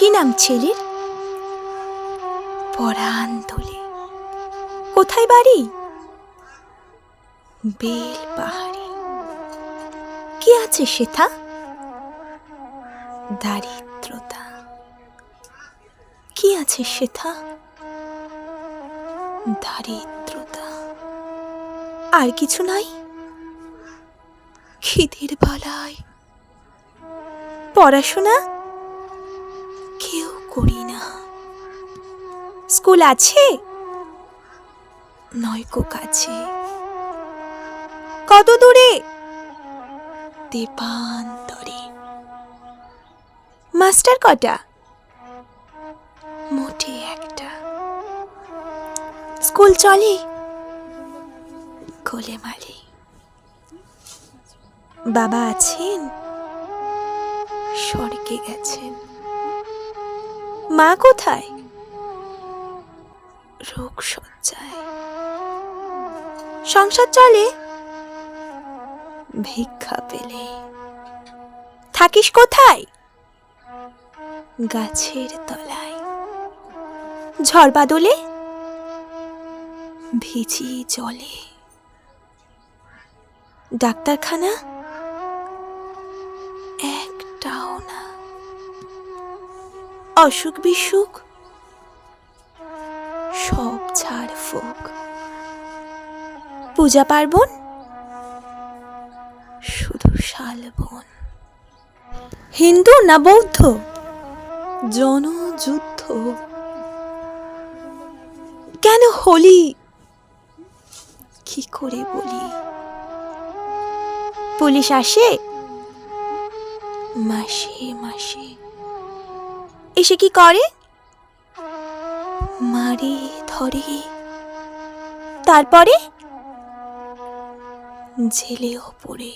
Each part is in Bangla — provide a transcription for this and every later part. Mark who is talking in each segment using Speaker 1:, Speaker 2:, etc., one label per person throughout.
Speaker 1: কি নাম ছেলের? পরাণ তোলে কোথায় বাড়ি? বেল পাহাড়ি। কি আছে সেথা? দারিদ্রতা। কি আছে সেথা? দারিদ্রতা। আর কিছু নাই? খিদের বালায় পড়াশোনা? করি না স্কুল আছে? নয়কো কাছে। কত দূরে? দেবান্তরে মাস্টার কটা? মোটে একটা। স্কুল চলে? কোলে মালে বাবা আছেন? স্বর্গে গেছেন। মা কোথায়? রোগ সজ্জায়। সংসার চলে? ভিক্ষা পেলে। থাকিস কোথায়? গাছের তলায়। ঝড় বাদলে? ভিজি জলে। ডাক্তারখানা? অসুখ বিসুখ, সব ছাড় ফুক। পূজা পার্বণ, শুধু শালবন হিন্দু না বৌদ্ধ? জনযুদ্ধ। কেন হোলি? কি করে বলি? পুলিশ আসে? মাসে মাসে। এসে কি করে? মারে, ধরে। তারপরে? জেলে ওপরে।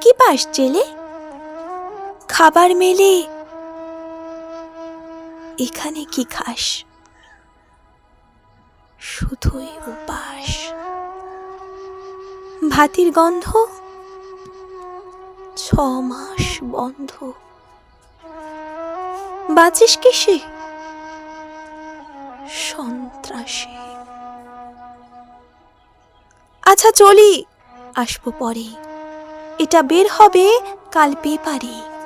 Speaker 1: কি পাস জেলে? খাবার মেলে। এখানে কি খাস? শুধুই উপাস। ভাতির গন্ধ? ছ মাস বন্ধ। বাঁচিস কিসে সন্ত্রাসী। আচ্ছা চলি। আসব পরে। এটা বের হবে কাল পেপারে।